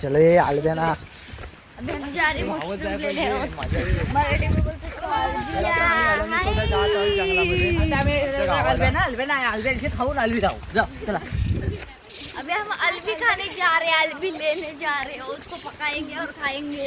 चलो ये अलब्या ना। खाऊन अलवी जाऊ जाऊ चला अभी हम अलबी खाने जा रहे हैं अलबी लेने जा रहे हैं उसको पकाएंगे और खाएंगे।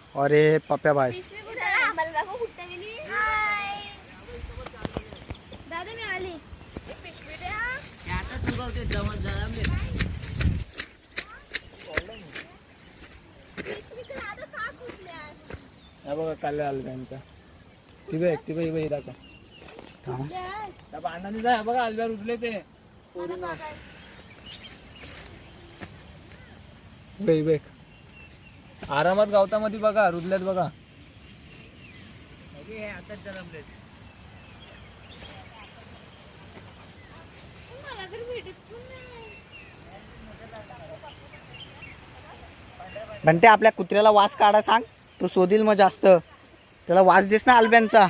और ये पप्या भाई। पिशवी कुठे आहे आम्हाला दाखव कुठे गेली हाय। दादा मी आली। एक पिशवी द्या पिशवी तर आता का कुठल्यास? हे बघा काल अलब्यांचा ती बघ ती बघ ही दाखव कुठल्यास? आनंदी जा बघा अलव्या उठले ते बघ बघ आरामात गावतामध्ये बघा रुदल्यात बघा. बंटे आपल्या कुत्र्याला वास काढा सांग. तो शोधील मग जास्त. त्याला वास देस ना अलब्यांचा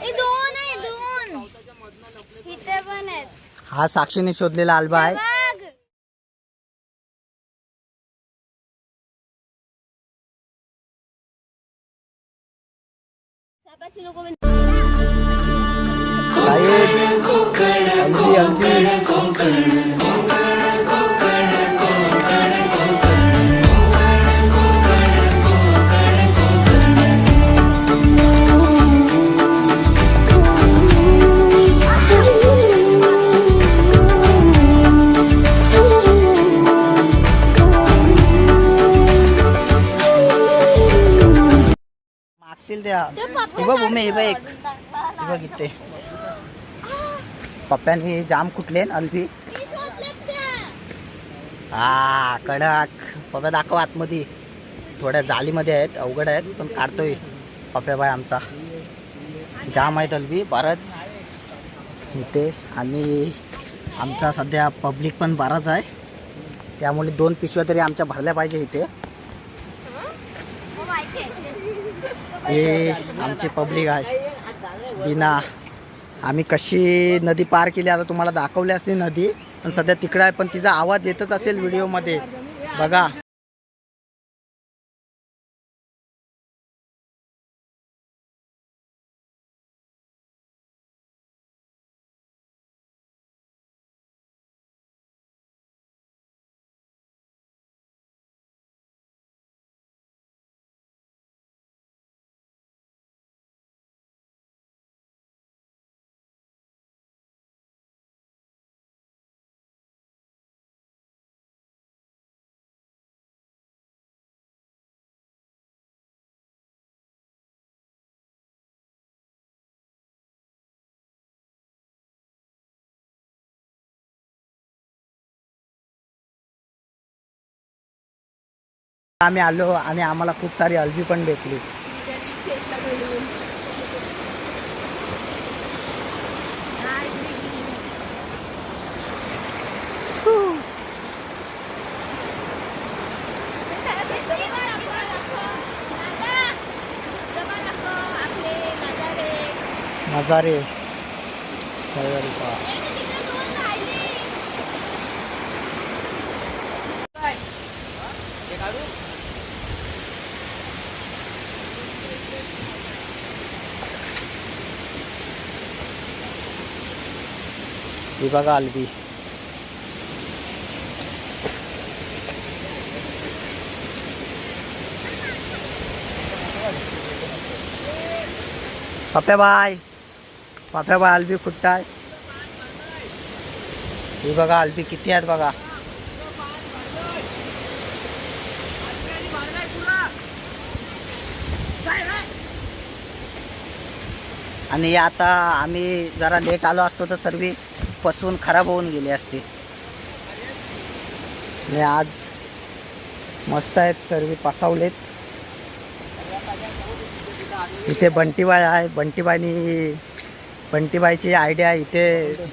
हे दोन आहे दोन. इथे पण आहेत. हा साक्षीने शोधलेला आल्बा आहे. त्या हे बघ उमे हे बघ एक हे बघ इथे पप्प्याने जाम कुठले त्या हा कडक पप्या दाखव आतमध्ये थोड्या जालीमध्ये आहेत अवघड आहेत पण काढतोय पप्या बाय आमचा जाम आहेत अलबी बरंच इथे आणि आमचा सध्या पब्लिक पण बराच आहे त्यामुळे दोन पिशव्या तरी आमच्या भरल्या पाहिजे इथे हो माहिती आहे हे आमची पब्लिक आहे. बिना. आम्ही कशी नदी पार केली आता तुम्हाला दाखवली असली नदी पण सध्या तिकडं आहे पण तिचा आवाज येतच असेल व्हिडिओमध्ये. बघा. आम्ही आलो आणि आम्हाला खूप सारी अलबी पण भेटली. नजारे. ही बघा अलबी पप्या बाय पप्या बाय अलबी खुट्टाय ही बघा अलबी किती आहेत बघा. आणि आता आम्ही जरा लेट आलो असतो तर सर्वी पसवून खराब होऊन गेले असते. आणि आज मस्त आहेत सर्व पसावलेत. इथे बंटीबाई आहे. बंटीबाईनी बंटीबाईची आयडिया इथे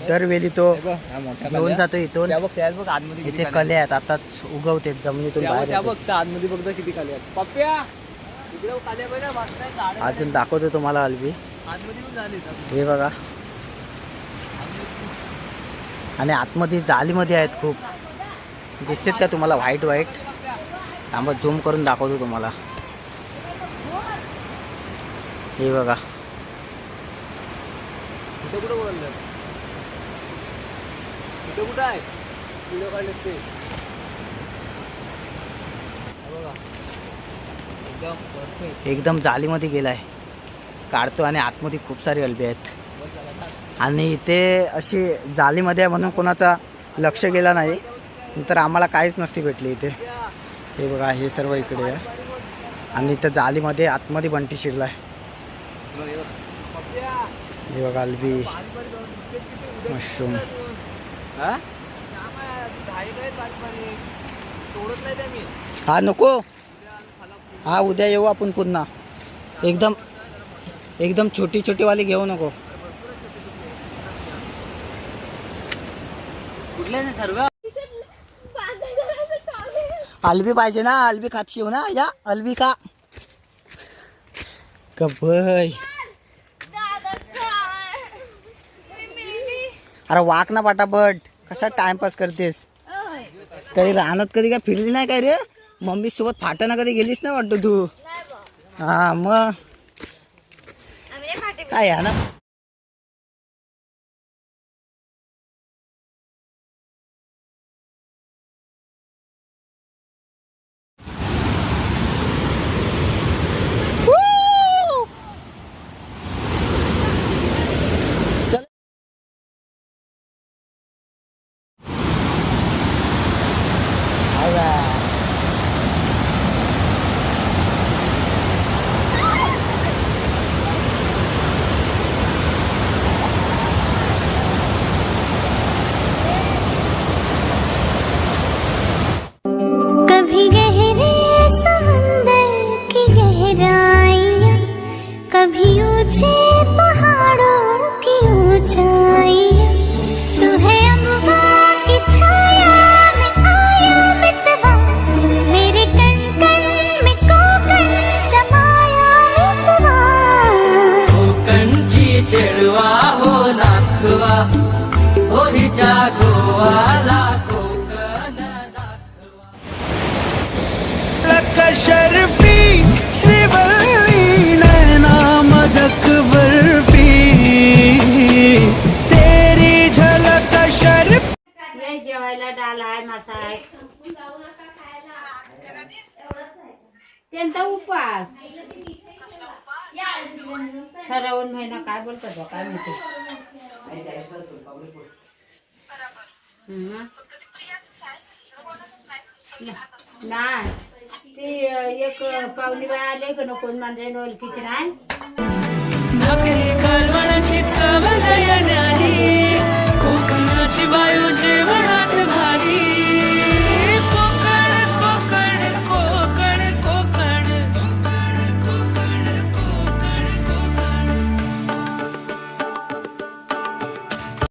दरवेळी तो घेऊन जातो इथून. इथे कले आहेत. आताच उगवते जमिनीतून बाहेर अजून दाखवतो तुम्हाला अलबी. हे बघा. आणि आतमध्ये जालीमध्ये आहेत खूप. दिसतात का तुम्हाला व्हाईट व्हाईट थांबा झूम करून दाखवतो तुम्हाला. हे बघा. आहे? हे एकदम परफेक्ट एकदम जालीमध्ये गेलाय. काढतो आणि आतमध्ये खूप सारी अलबी आहेत. आणि इथे अशी जालीमध्ये आहे म्हणून कोणाचा लक्ष गेला नाही. तर आम्हाला काहीच नसती भेटली इथे. हे बघा हे सर्व इकडे आहे. आणि इथं जालीमध्ये आतमध्ये बंटी शिरलाय. हे बघा अलबी. मशरूम. हा? त्या हा नको. हा उद्या येऊ आपण पुन्हा. एकदम एकदम छोटी छोटी वाली घेऊ नको. कुठले ना सर्व. अलबी पाहिजे ना अल्बी खात शिव ना या अल्बी का कबय अरे वाक ना पटापट कसा टाइमपास करतेस? कधी काही कधी काय फिरली नाही काय रे? मम्मी सोबत फाटाना कधी गेलीस ना वाटतो तू? हा मग. काय या ना? त्यांचा उपवास. श्रावण महिना काय बोलतात बा, काय म्हणते? नाही. ते एक पावली बाय आले का नको? माझ्या ओळखीची नाही?